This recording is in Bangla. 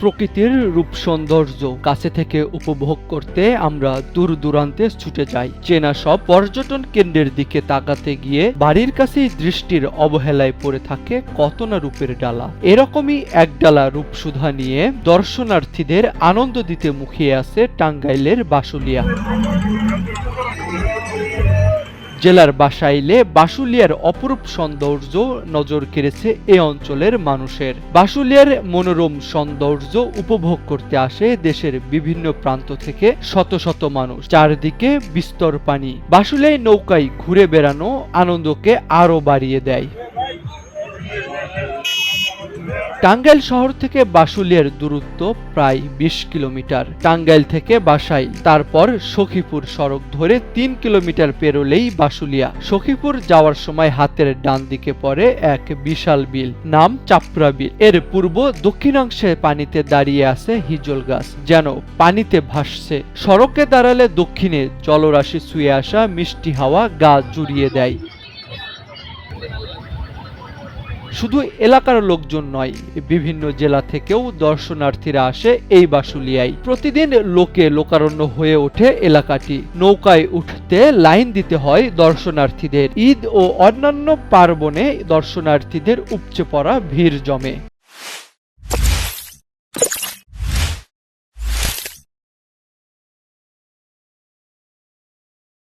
প্রকৃতির রূপ সৌন্দর্য কাছে থেকে উপভোগ করতে আমরা দূর দূরান্তে ছুটে যাই। চেনা সব পর্যটন কেন্দ্রের দিকে তাকাতে গিয়ে বাড়ির কাছেই দৃষ্টির অবহেলায় পড়ে থাকে কত না রূপের ডালা। এরকমই এক ডালা রূপসুধা নিয়ে দর্শনার্থীদের আনন্দ দিতে মুখিয়ে আছে টাঙ্গাইলের বাসুলিয়া। জেলার বাসাইলে বাসুলিয়ার অপরূপ সৌন্দর্য নজর কেড়েছে এ অঞ্চলের মানুষের। বাসুলিয়ার মনোরম সৌন্দর্য উপভোগ করতে আসে দেশের বিভিন্ন প্রান্ত থেকে শত শত মানুষ। চারদিকে বিস্তর পানি। বাসুলিয়ায় নৌকায় ঘুরে বেড়ানো আনন্দকে আরও বাড়িয়ে দেয়। টাঙ্গাইল শহর থেকে বাসুলিয়ার দূরত্ব প্রায় বিশ কিলোমিটার। টাঙ্গাইল থেকে বাসাইল তারপর সখীপুর সড়ক ধরে তিন কিলোমিটার পেরোলেই বাসুলিয়া। সখীপুর যাওয়ার সময় হাতের ডান দিকে পড়ে এক বিশাল বিল, নাম চাপড়া বিল। এর পূর্ব দক্ষিণাংশে পানিতে দাঁড়িয়ে আছে হিজল গাছ, যেন পানিতে ভাসছে। সড়কে দাঁড়ালে দক্ষিণে জলরাশি ছুঁয়ে আসা মিষ্টি হাওয়া গা জুড়িয়ে দেয়। শুধু এলাকার লোকজন নয়, বিভিন্ন জেলা থেকেও দর্শনার্থীরা আসে এই বাসুলিয়ায়। প্রতিদিন লোকে লোকারণ্য হয়ে ওঠে এলাকাটি। নৌকায় উঠতে লাইন দিতে হয় দর্শনার্থীদের। ঈদ ও অন্যান্য পার্বণে দর্শনার্থীদের উপচে পড়া ভিড় জমে।